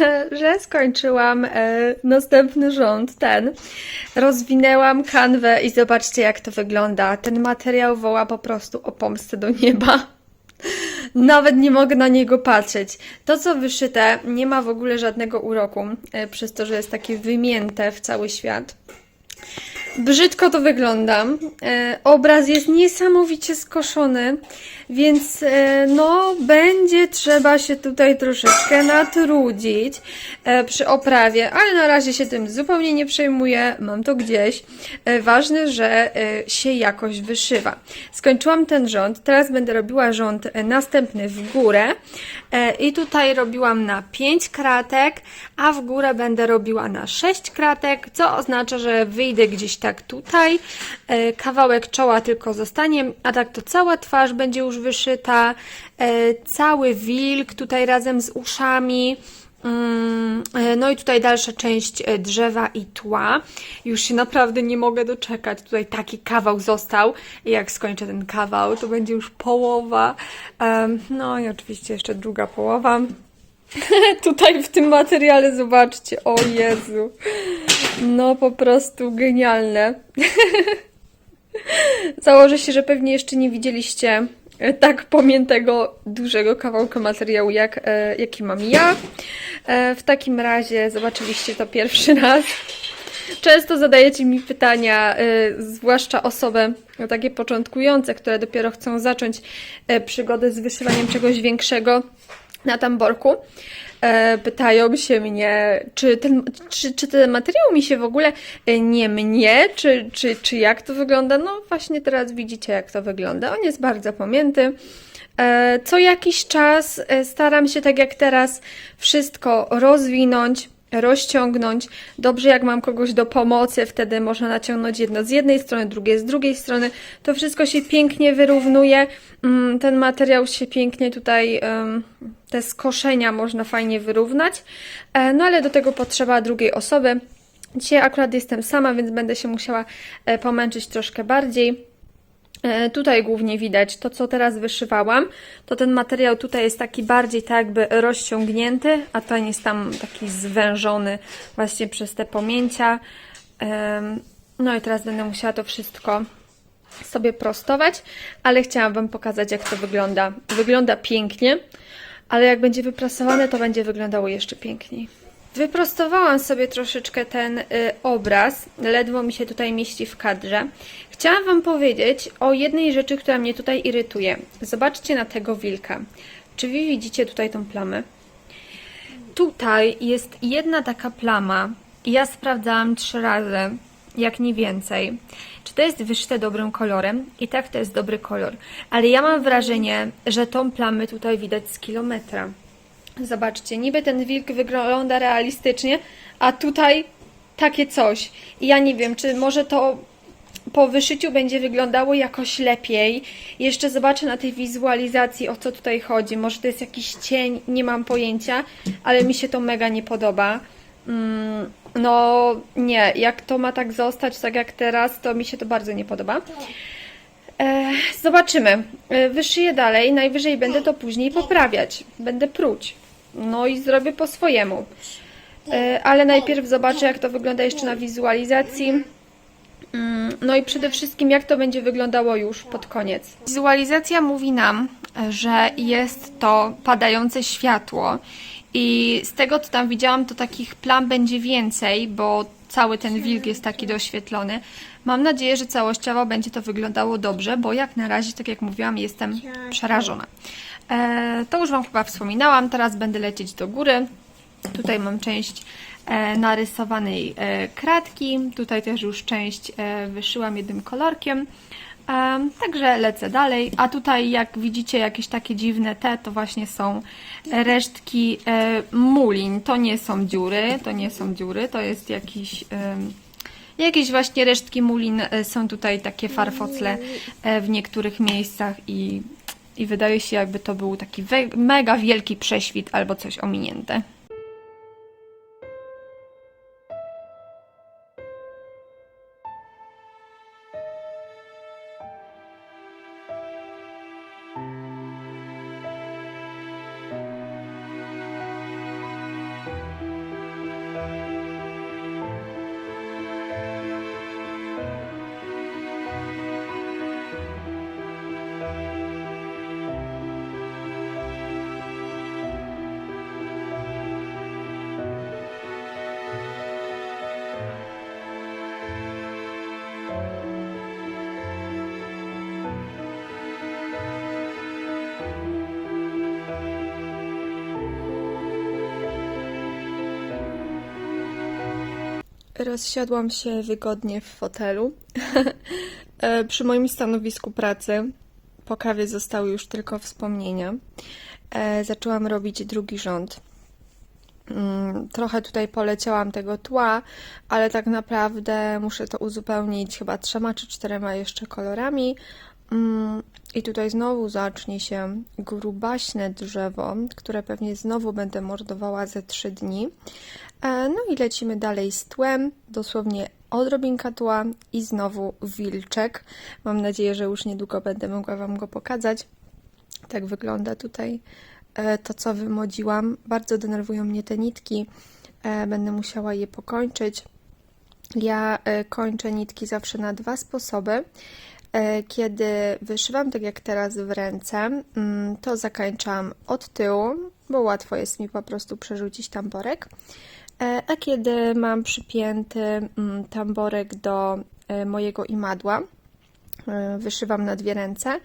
że skończyłam e, następny rząd, ten. Rozwinęłam kanwę i zobaczcie, jak to wygląda. Ten materiał woła po prostu o pomstę do nieba. Nawet nie mogę na niego patrzeć. To, co wyszyte, nie ma w ogóle żadnego uroku, e, przez to, że jest takie wymięte w cały świat. Brzydko to wygląda. E, obraz jest niesamowicie skoszony, więc e, no, będzie trzeba się tutaj troszeczkę natrudzić e, przy oprawie, ale na razie się tym zupełnie nie przejmuję, mam to gdzieś. Ważne, że się jakoś wyszywa. Skończyłam ten rząd, teraz będę robiła rząd następny w górę i tutaj robiłam na 5 kratek, a w górę będę robiła na 6 kratek, co oznacza, że wyjdę gdzieś tak tutaj, e, kawałek czoła tylko zostanie, a tak to cała twarz będzie już wyszyta, e, cały wilk tutaj razem z uszami, Mm, e, No i tutaj dalsza część drzewa i tła. Już się naprawdę nie mogę doczekać. Tutaj taki kawał został. Jak skończę ten kawał, to będzie już połowa. No i oczywiście jeszcze druga połowa. Tutaj w tym materiale zobaczcie. O Jezu. No po prostu genialne. Założę się, że pewnie jeszcze nie widzieliście e, tak pamiętego, dużego kawałka materiału, jak, e, jaki mam ja. E, w takim razie zobaczyliście to pierwszy raz. Często zadajecie mi pytania, zwłaszcza osoby no, takie początkujące, które dopiero chcą zacząć przygodę z wyszywaniem czegoś większego na tamborku. E, pytają się mnie, czy ten, czy, czy ten materiał mi się w ogóle e, nie mnie, czy, czy, czy jak to wygląda. No właśnie teraz widzicie, jak to wygląda. On jest bardzo pamięty. E, Co jakiś czas staram się, tak jak teraz, wszystko rozwinąć, rozciągnąć. Dobrze, jak mam kogoś do pomocy, wtedy można naciągnąć jedno z jednej strony, drugie z drugiej strony. To wszystko się pięknie wyrównuje. Mm, Ten materiał się pięknie tutaj, te skoszenia można fajnie wyrównać. E, No ale do tego potrzeba drugiej osoby. Dzisiaj akurat jestem sama, więc będę się musiała e, pomęczyć troszkę bardziej. E, Tutaj głównie widać to, co teraz wyszywałam, to ten materiał tutaj jest taki bardziej tak jakby rozciągnięty, a ten jest tam taki zwężony właśnie przez te pomięcia. No i teraz będę musiała to wszystko sobie prostować, ale chciałam Wam pokazać, jak to wygląda. Wygląda pięknie, ale jak będzie wyprasowane, to będzie wyglądało jeszcze piękniej. Wyprostowałam sobie troszeczkę ten y, obraz, ledwo mi się tutaj mieści w kadrze. Chciałam Wam powiedzieć o jednej rzeczy, która mnie tutaj irytuje. Zobaczcie na tego wilka. Czy Wy widzicie tutaj tą plamę? Tutaj jest jedna taka plama. Ja sprawdzałam trzy razy, jak nie więcej. Czy to jest wyszyte dobrym kolorem? I tak to jest dobry kolor. Ale ja mam wrażenie, że tą plamę tutaj widać z kilometra. Zobaczcie, niby ten wilk wygląda realistycznie, a tutaj takie coś. I ja nie wiem, czy może to po wyszyciu będzie wyglądało jakoś lepiej. Jeszcze zobaczę na tej wizualizacji, o co tutaj chodzi. Może to jest jakiś cień, nie mam pojęcia, ale mi się to mega nie podoba. Mm, no nie, jak to ma tak zostać, tak jak teraz, to mi się to bardzo nie podoba. E, zobaczymy. E, Wyszyję dalej, najwyżej będę to później poprawiać. Będę pruć. No i zrobię po swojemu. E, Ale najpierw zobaczę, jak to wygląda jeszcze na wizualizacji. Mm, No i przede wszystkim, jak to będzie wyglądało już pod koniec. Wizualizacja mówi nam, że jest to padające światło. I z tego, co tam widziałam, to takich plam będzie więcej, bo cały ten wilk jest taki doświetlony. Mam nadzieję, że całościowo będzie to wyglądało dobrze, bo jak na razie, tak jak mówiłam, jestem przerażona. E, to już Wam chyba wspominałam, teraz będę lecieć do góry. Tutaj mam część e, narysowanej e, kratki, tutaj też już część wyszyłam jednym kolorkiem. Em, Także lecę dalej, a tutaj jak widzicie jakieś takie dziwne te, to właśnie są resztki mulin. To nie są dziury, to nie są dziury, to jest jakiś, jakieś właśnie resztki mulin. Są tutaj takie farfocle w niektórych miejscach i, i wydaje się jakby to był taki mega wielki prześwit albo coś ominięte. Rozsiadłam się wygodnie w fotelu. E, Przy moim stanowisku pracy po kawie zostały już tylko wspomnienia. E, Zaczęłam robić drugi rząd. Mm, Trochę tutaj poleciałam tego tła, ale tak naprawdę muszę to uzupełnić chyba trzema czy czterema jeszcze kolorami. Mm, I tutaj znowu zacznie się grubaśne drzewo, które pewnie znowu będę mordowała ze trzy dni. E, No i lecimy dalej z tłem, dosłownie odrobinka tła i znowu wilczek. Mam nadzieję, że już niedługo będę mogła Wam go pokazać. Tak wygląda tutaj e, to, co wymodziłam. Bardzo denerwują mnie te nitki. E, Będę musiała je pokończyć. Ja kończę nitki zawsze na dwa sposoby. E, Kiedy wyszywam, tak jak teraz w ręce, mm, to zakańczam od tyłu, bo łatwo jest mi po prostu przerzucić tamborek. E, A kiedy mam przypięty mm, tamborek do e, mojego imadła, wyszywam na dwie ręce,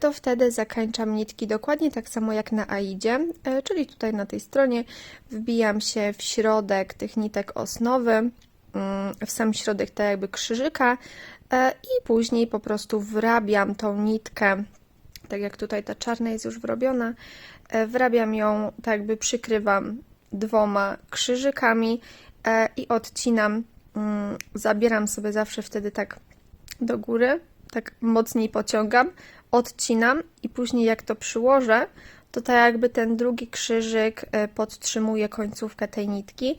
to wtedy zakańczam nitki dokładnie tak samo jak na Aidzie, czyli tutaj na tej stronie wbijam się w środek tych nitek osnowy, mm, w sam środek tak jakby krzyżyka i później po prostu wrabiam tą nitkę, tak jak tutaj ta czarna jest już wrobiona, e, wrabiam ją, tak jakby przykrywam dwoma krzyżykami e, i odcinam, mm, zabieram sobie zawsze wtedy tak do góry, tak mocniej pociągam, odcinam i później jak to przyłożę, to tak jakby ten drugi krzyżyk e, podtrzymuje końcówkę tej nitki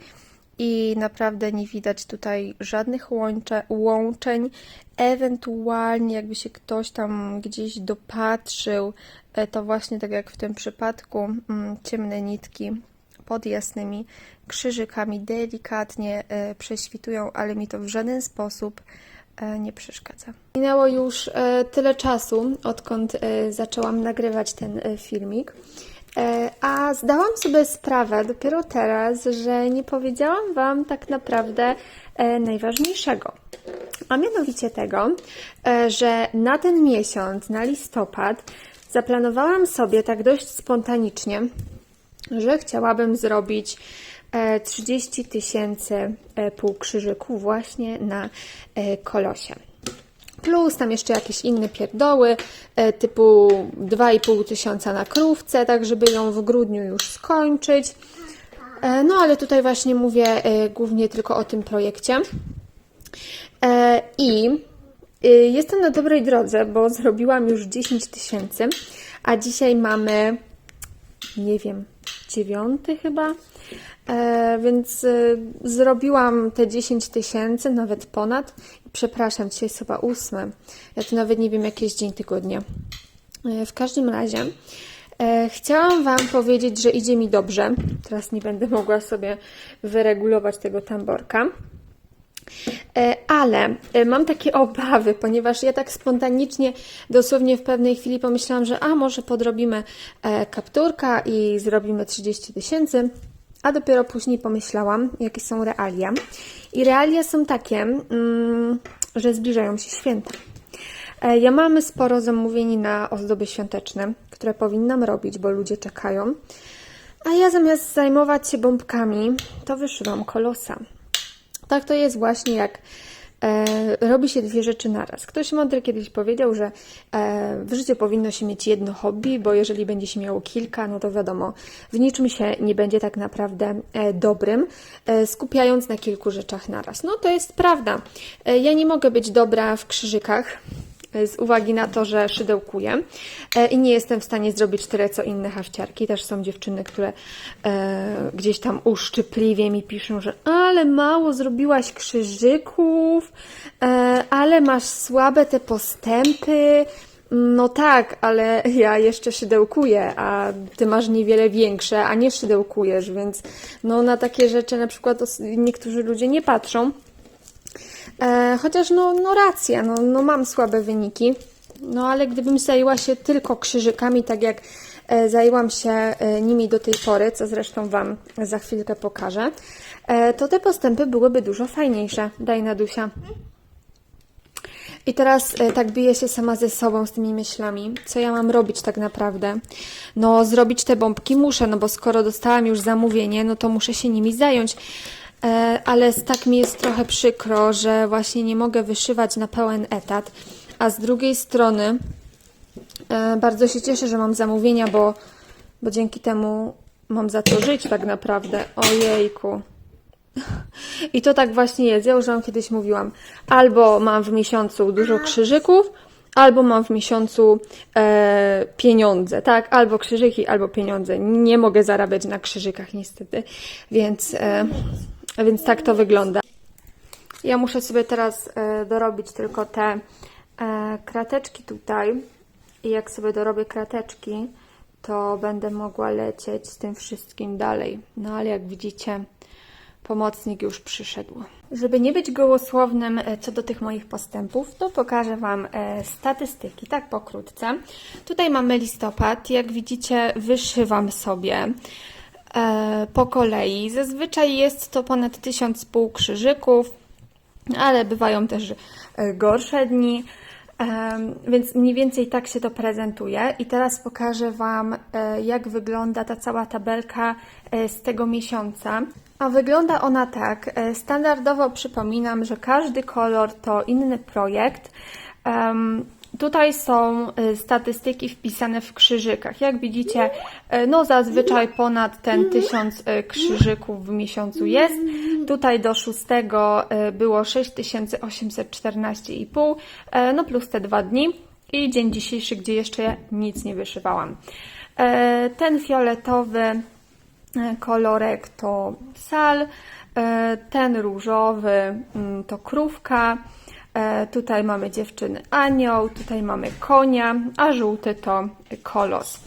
i naprawdę nie widać tutaj żadnych łącze, łączeń. Ewentualnie jakby się ktoś tam gdzieś dopatrzył, e, to właśnie tak jak w tym przypadku mm, ciemne nitki pod jasnymi krzyżykami delikatnie e, prześwitują, ale mi to w żaden sposób e, nie przeszkadza. Minęło już tyle czasu, odkąd zaczęłam nagrywać ten filmik, zdałam sobie sprawę dopiero teraz, że nie powiedziałam Wam tak naprawdę e, najważniejszego. A mianowicie tego, e, że na ten miesiąc, na listopad, zaplanowałam sobie tak dość spontanicznie, że chciałabym zrobić e, 30 tysięcy e, półkrzyżyków właśnie na e, kolosie. Plus tam jeszcze jakieś inne pierdoły, e, typu 2,5 tysiąca na krówce, tak żeby ją w grudniu już skończyć. E, No ale tutaj właśnie mówię e, głównie tylko o tym projekcie. E, I jestem na dobrej drodze, bo zrobiłam już 10 tysięcy, a dzisiaj mamy, nie wiem, dziewiąty chyba. E, więc y, zrobiłam te 10 tysięcy, nawet ponad. Przepraszam, dzisiaj jest chyba ósmy. Ja to nawet nie wiem, jaki jest dzień tygodnia. E, W każdym razie e, chciałam Wam powiedzieć, że idzie mi dobrze. Teraz nie będę mogła sobie wyregulować tego tamborka. E, Ale e, mam takie obawy, ponieważ ja tak spontanicznie, dosłownie w pewnej chwili pomyślałam, że a może podrobimy kapturka i zrobimy 30 tysięcy, a dopiero później pomyślałam, jakie są realia. I realia są takie, mm, że zbliżają się święta. E, Ja mamy sporo zamówień na ozdoby świąteczne, które powinnam robić, bo ludzie czekają. A ja zamiast zajmować się bombkami, to wyszywam kolosa. Tak to jest właśnie jak e, robi się dwie rzeczy naraz. Ktoś mądry kiedyś powiedział, że e, w życiu powinno się mieć jedno hobby, bo jeżeli będzie się miało kilka, no to wiadomo, w niczym się nie będzie tak naprawdę e, dobrym, e, skupiając na kilku rzeczach naraz. No to jest prawda. E, ja nie mogę być dobra w krzyżykach, z uwagi na to, że szydełkuję e, i nie jestem w stanie zrobić tyle co inne hawciarki. Też są dziewczyny, które e, gdzieś tam uszczypliwie mi piszą, że ale mało zrobiłaś krzyżyków, e, ale masz słabe te postępy. No tak, ale ja jeszcze szydełkuję, a ty masz niewiele większe, a nie szydełkujesz, więc no na takie rzeczy na przykład niektórzy ludzie nie patrzą. E, chociaż no, no racja, no, no mam słabe wyniki. No ale gdybym zajęła się tylko krzyżykami, tak jak e, zajęłam się e, nimi do tej pory, co zresztą Wam za chwilkę pokażę, e, to te postępy byłyby dużo fajniejsze. Daj Nadusia. I teraz e, tak biję się sama ze sobą z tymi myślami, co ja mam robić tak naprawdę. No, zrobić te bombki muszę, no bo skoro dostałam już zamówienie, no to muszę się nimi zająć. E, ale tak mi jest trochę przykro, że właśnie nie mogę wyszywać na pełen etat. A z drugiej strony e, bardzo się cieszę, że mam zamówienia, bo, bo dzięki temu mam za to żyć tak naprawdę. Ojejku. I to tak właśnie jest. Ja już Wam kiedyś mówiłam. Albo mam w miesiącu dużo krzyżyków, albo mam w miesiącu e, pieniądze, tak? Albo krzyżyki, albo pieniądze. Nie mogę zarabiać na krzyżykach niestety, więc, e, więc tak to wygląda. Ja muszę sobie teraz e, dorobić tylko te e, krateczki tutaj. I jak sobie dorobię krateczki, to będę mogła lecieć z tym wszystkim dalej. No ale jak widzicie, pomocnik już przyszedł. Żeby nie być gołosłownym e, co do tych moich postępów, to pokażę Wam statystyki, tak pokrótce. Tutaj mamy listopad. Jak widzicie, wyszywam sobie po kolei. Zazwyczaj jest to ponad 1000 półkrzyżyków, ale bywają też e, gorsze dni. Em, Więc mniej więcej tak się to prezentuje. I teraz pokażę Wam, e, jak wygląda ta cała tabelka e, z tego miesiąca. A wygląda ona tak. E, Standardowo przypominam, że każdy kolor to inny projekt. Tutaj są e, statystyki wpisane w krzyżykach. Jak widzicie, e, no zazwyczaj ponad ten tysiąc e, krzyżyków w miesiącu jest. Tutaj do szóstego e, było 6814,5, e, no plus te dwa dni i dzień dzisiejszy, gdzie jeszcze nic nie wyszywałam. Ten fioletowy kolorek to sal, ten różowy mm, to krówka, tutaj mamy dziewczyny anioł, tutaj mamy konia, a żółty to kolos.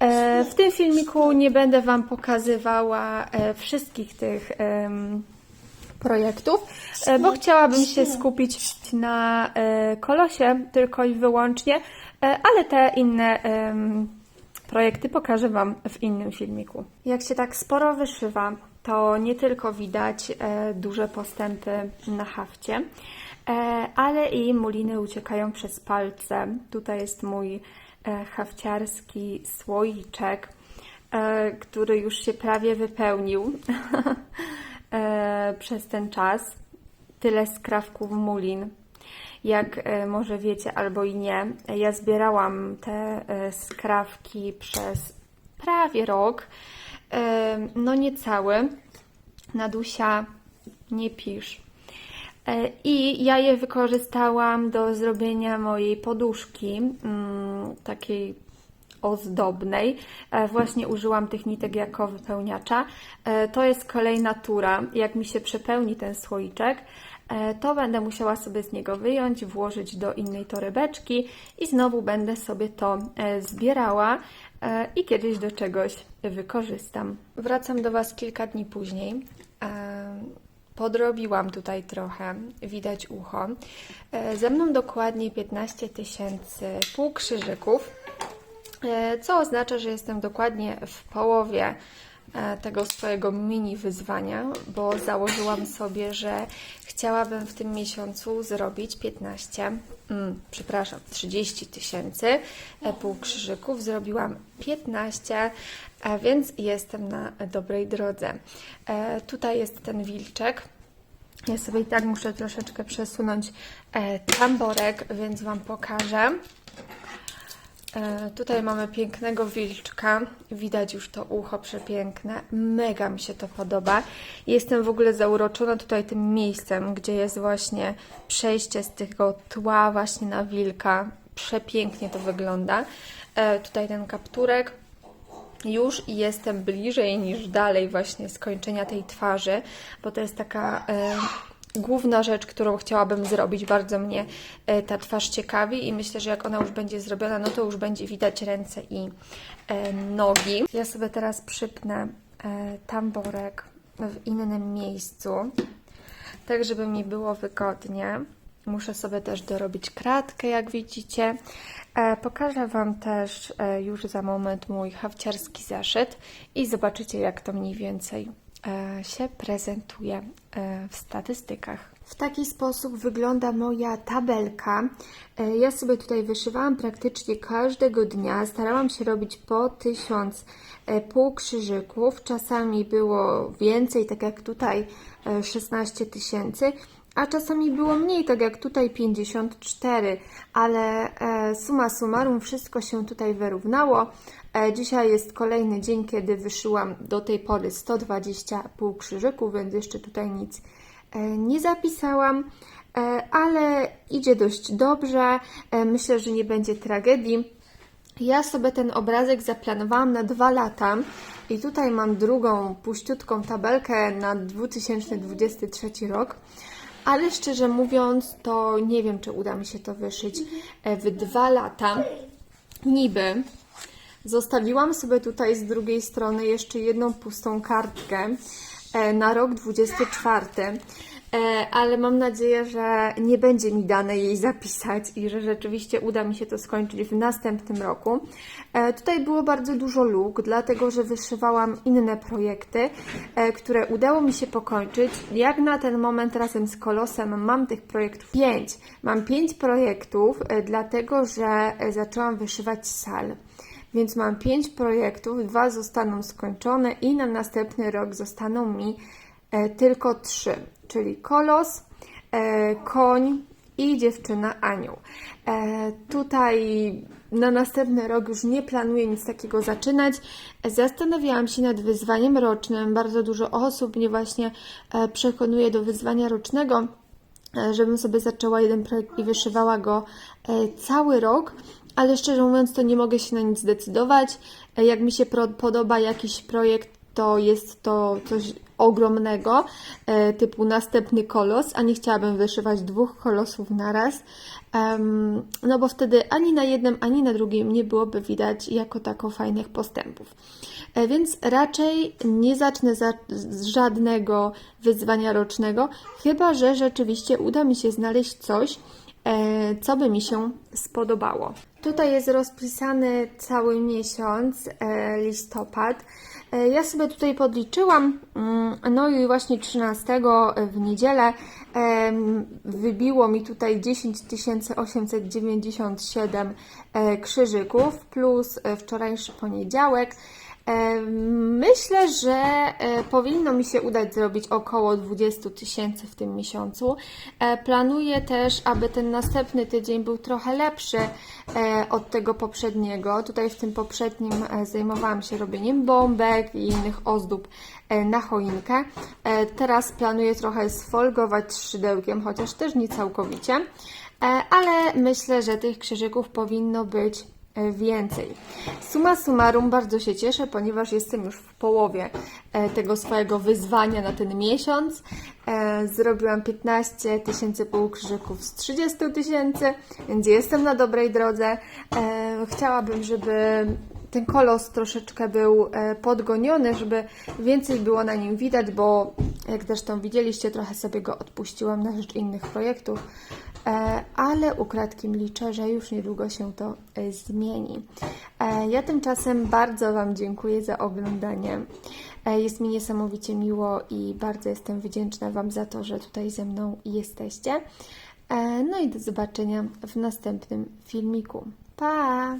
E, W tym filmiku nie będę Wam pokazywała e, wszystkich tych projektów, e, bo chciałabym się skupić na e, kolosie tylko i wyłącznie, e, ale te inne projekty pokażę Wam w innym filmiku. Jak się tak sporo wyszywa, to nie tylko widać e, duże postępy na hafcie, e, ale i muliny uciekają przez palce. Tutaj jest mój e, hafciarski słoiczek, który już się prawie wypełnił przez ten czas. Tyle skrawków mulin. Jak może wiecie albo i nie, ja zbierałam te skrawki przez prawie rok. No niecały. Nadusia, nie pisz. E, I ja je wykorzystałam do zrobienia mojej poduszki, mm, takiej ozdobnej. E, Właśnie użyłam tych nitek jako wypełniacza. E, To jest kolejna tura. Jak mi się przepełni ten słoiczek, to będę musiała sobie z niego wyjąć, włożyć do innej torebeczki i znowu będę sobie to zbierała i kiedyś do czegoś wykorzystam. Wracam do Was kilka dni później. E, Podrobiłam tutaj trochę, widać ucho. E, Ze mną dokładnie 15 tysięcy półkrzyżyków. E, co oznacza, że jestem dokładnie w połowie e, tego swojego mini wyzwania, bo założyłam sobie, że chciałabym w tym miesiącu zrobić 15, mm, przepraszam, 30 tysięcy e, półkrzyżyków. Zrobiłam 15, a więc jestem na dobrej drodze. E, Tutaj jest ten wilczek. Ja sobie i tak muszę troszeczkę przesunąć e, tamborek, więc Wam pokażę. E, Tutaj mamy pięknego wilczka. Widać już to ucho przepiękne. Mega mi się to podoba. Jestem w ogóle zauroczona tutaj tym miejscem, gdzie jest właśnie przejście z tego tła właśnie na wilka. Przepięknie to wygląda. E, Tutaj ten kapturek. Już jestem bliżej niż dalej właśnie skończenia tej twarzy, bo to jest taka e, główna rzecz, którą chciałabym zrobić. Bardzo mnie e, ta twarz ciekawi i myślę, że jak ona już będzie zrobiona, no to już będzie widać ręce i e, nogi. Ja sobie teraz przypnę e, tamborek w innym miejscu, tak żeby mi było wygodnie. Muszę sobie też dorobić kratkę, jak widzicie. Pokażę Wam też już za moment mój hawciarski zaszyt i zobaczycie, jak to mniej więcej się prezentuje e, w statystykach. W taki sposób wygląda moja tabelka. E, Ja sobie tutaj wyszywałam praktycznie każdego dnia. Starałam się robić po tysiąc e, półkrzyżyków. Czasami było więcej, tak jak tutaj e, 16 tysięcy a czasami było mniej, tak jak tutaj 54, ale e, suma summarum wszystko się tutaj wyrównało. E, dzisiaj jest kolejny dzień, kiedy wyszyłam do tej pory 120 półkrzyżyków, więc jeszcze tutaj nic e, nie zapisałam, e, ale idzie dość dobrze. Myślę, że nie będzie tragedii. Ja sobie ten obrazek zaplanowałam na dwa lata i tutaj mam drugą puściutką tabelkę na 2023 rok. Ale szczerze mówiąc, to nie wiem, czy uda mi się to wyszyć w dwa lata. Niby zostawiłam sobie tutaj z drugiej strony jeszcze jedną pustą kartkę e, na rok 24. E, Ale mam nadzieję, że nie będzie mi dane jej zapisać i że rzeczywiście uda mi się to skończyć w następnym roku. E, Tutaj było bardzo dużo luk, dlatego że wyszywałam inne projekty, które udało mi się pokończyć. Jak na ten moment razem z Kolosem mam tych projektów pięć. Mam pięć projektów, dlatego że zaczęłam wyszywać sal. Więc mam pięć projektów, dwa zostaną skończone i na następny rok zostaną mi e, tylko trzy, czyli kolos, e, koń i dziewczyna anioł. E, tutaj na następny rok już nie planuję nic takiego zaczynać. Zastanawiałam się nad wyzwaniem rocznym. Bardzo dużo osób mnie właśnie przekonuje do wyzwania rocznego żebym sobie zaczęła jeden projekt i wyszywała go cały rok, ale szczerze mówiąc, to nie mogę się na nic zdecydować. E, Jak mi się podoba jakiś projekt, to jest to coś ogromnego, e, typu następny kolos, a nie chciałabym wyszywać dwóch kolosów naraz, no bo wtedy ani na jednym, ani na drugim nie byłoby widać jako tako fajnych postępów. E, Więc raczej nie zacznę za, żadnego wyzwania rocznego, chyba że rzeczywiście uda mi się znaleźć coś, co by mi się spodobało. Tutaj jest rozpisany cały miesiąc, e, listopad. E, Ja sobie tutaj podliczyłam, mm, no i właśnie 13 w niedzielę wybiło mi tutaj 10 897 e, krzyżyków plus e, wczorajszy poniedziałek. Myślę, że e, powinno mi się udać zrobić około 20 tysięcy w tym miesiącu. E, Planuję też, aby ten następny tydzień był trochę lepszy e, od tego poprzedniego. Tutaj w tym poprzednim zajmowałam się robieniem bombek i innych ozdób na choinkę. Teraz planuję trochę sfolgować szydełkiem, chociaż też nie całkowicie. Ale myślę, że tych krzyżyków powinno być więcej. Suma summarum bardzo się cieszę, ponieważ jestem już w połowie e, tego swojego wyzwania na ten miesiąc. E, Zrobiłam 15 tysięcy półkrzyżyków z 30 tysięcy, więc jestem na dobrej drodze. E, Chciałabym, żeby ten kolos troszeczkę był e, podgoniony, żeby więcej było na nim widać, bo jak zresztą widzieliście, trochę sobie go odpuściłam na rzecz innych projektów, e, ale ukradkiem liczę, że już niedługo się to e, zmieni. E, Ja tymczasem bardzo Wam dziękuję za oglądanie. E, Jest mi niesamowicie miło i bardzo jestem wdzięczna Wam za to, że tutaj ze mną jesteście. E, No i do zobaczenia w następnym filmiku. Pa!